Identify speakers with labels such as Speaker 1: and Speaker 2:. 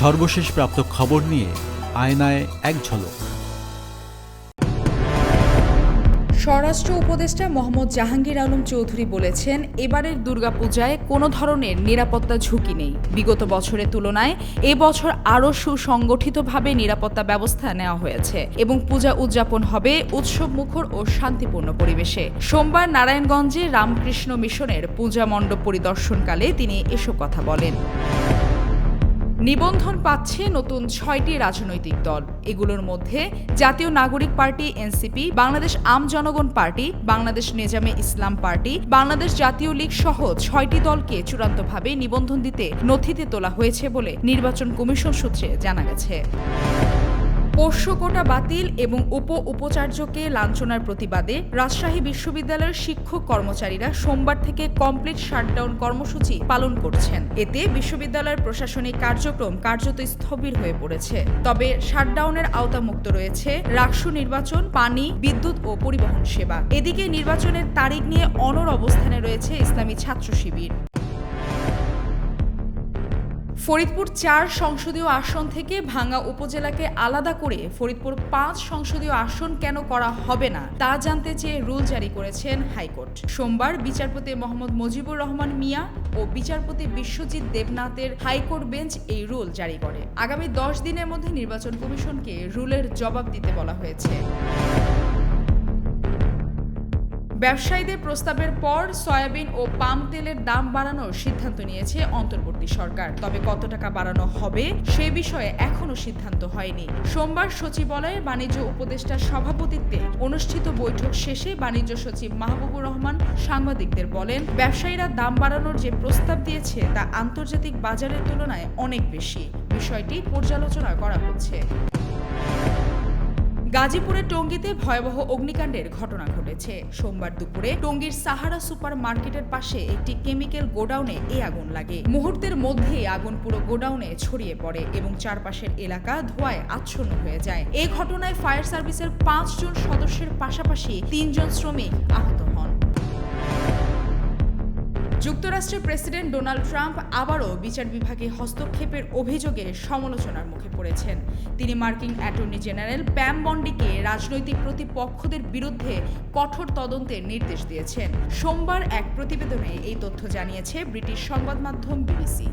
Speaker 1: সর্বশেষ প্রাপ্ত খবর নিয়ে আয়নায় এক ঝলক।
Speaker 2: স্বরাষ্ট্র উপদেষ্টা মোহাম্মদ জাহাঙ্গীর আলম চৌধুরী বলেছেন, এবারের দুর্গাপূজায় কোনো ধরনের নিরাপত্তা ঝুঁকি নেই। বিগত বছরের তুলনায় এবছর আরও সুসংগঠিতভাবে নিরাপত্তা ব্যবস্থা নেওয়া হয়েছে এবং পূজা উদযাপন হবে উৎসব মুখর ও শান্তিপূর্ণ পরিবেশে। সোমবার নারায়ণগঞ্জে রামকৃষ্ণ মিশনের পূজা মণ্ডপ পরিদর্শনকালে তিনি এসব কথা বলেন। নিবন্ধন পাচ্ছে নতুন ছয়টি রাজনৈতিক দল। এগুলোর মধ্যে জাতীয় নাগরিক party NCP, Bangladesh Aam Janagan party, Bangladesh Nezame Islam party, Bangladesh Jatiya League সহ ছয়টি দলকে চূড়ান্তভাবে নিবন্ধন দিতে নথিতে তোলা হয়েছে বলে নির্বাচন কমিশন সূত্রে জানা গেছে। পোষ্য কোটা বাতিল এবং উপ উপাচার্যকে লাঞ্ছনার প্রতিবাদে রাজশাহী বিশ্ববিদ্যালয়ের শিক্ষক কর্মচারীরা সোমবার থেকে কমপ্লিট শাটডাউন কর্মসূচি পালন করছেন। এতে বিশ্ববিদ্যালয়ের প্রশাসনিক কার্যক্রম কার্যত স্থবির হয়ে পড়েছে। তবে শাটডাউনের আওতামুক্ত রয়েছে রাকসু নির্বাচন, পানি, বিদ্যুৎ ও পরিবহন সেবা। এদিকে নির্বাচনের তারিখ নিয়ে অনর অবস্থানে রয়েছে ইসলামী ছাত্র শিবির। ফরিদপুর চার সংসদীয় আসন থেকে ভাঙ্গা উপজেলাকে আলাদা করে ফরিদপুর পাঁচ সংসদীয় আসন কেন করা হবে না, তা জানতে চেয়ে রুল জারি করেছেন হাইকোর্ট। সোমবার বিচারপতি মোহাম্মদ মুজিবুর রহমান মিয়া ও বিচারপতি বিশ্বজিৎ দেবনাথের হাইকোর্ট বেঞ্চ এই রুল জারি করে। আগামী দশ দিনের মধ্যে নির্বাচন কমিশনকে রুলের জবাব দিতে বলা হয়েছে। ব্যবসায়ীদের প্রস্তাবের পর সয়াবিন ও পাম তেলের দাম বাড়ানোর সিদ্ধান্ত নিয়েছে অন্তর্বর্তী সরকার। তবে কত টাকা বাড়ানো হবে সে বিষয়ে এখনও সিদ্ধান্ত হয়নি। সোমবার সচিবালয়ে বাণিজ্য উপদেষ্টার সভাপতিত্বে অনুষ্ঠিত বৈঠক শেষে বাণিজ্য সচিব মাহবুবুর রহমান সাংবাদিকদের বলেন, ব্যবসায়ীরা দাম বাড়ানোর যে প্রস্তাব দিয়েছে তা আন্তর্জাতিক বাজারের তুলনায় অনেক বেশি। বিষয়টি পর্যালোচনা করা হচ্ছে। গাজীপুরের টঙ্গীতে ভয়াবহ অগ্নিকাণ্ডের ঘটনা ঘটেছে। সোমবার দুপুরে টঙ্গীর সাহারা সুপার মার্কেটের পাশে একটি কেমিক্যাল গোডাউনে এই আগুন লাগে। মুহূর্তের মধ্যে আগুন পুরো গোডাউনে ছড়িয়ে পড়ে এবং চারপাশের এলাকা ধোঁয়ায় আচ্ছন্ন হয়ে যায়। এই ঘটনায় ফায়ার সার্ভিসের পাঁচজন সদস্যের পাশাপাশি তিনজন শ্রমিক আহত যুক্তরাষ্ট্রের প্রেসিডেন্ট ডোনাল্ড ট্রাম্প আবারও বিচার বিভাগে হস্তক্ষেপের অভিযোগে সমালোচনার মুখে পড়েছেন। তিনি মার্কিন অ্যাটর্নি জেনারেল প্যাম বন্ডিকে রাজনৈতিক প্রতিপক্ষদের বিরুদ্ধে কঠোর তদন্তের নির্দেশ দিয়েছেন। সোমবার এক প্রতিবেদনে এই তথ্য জানিয়েছে ব্রিটিশ সংবাদ মাধ্যম বিবিসি।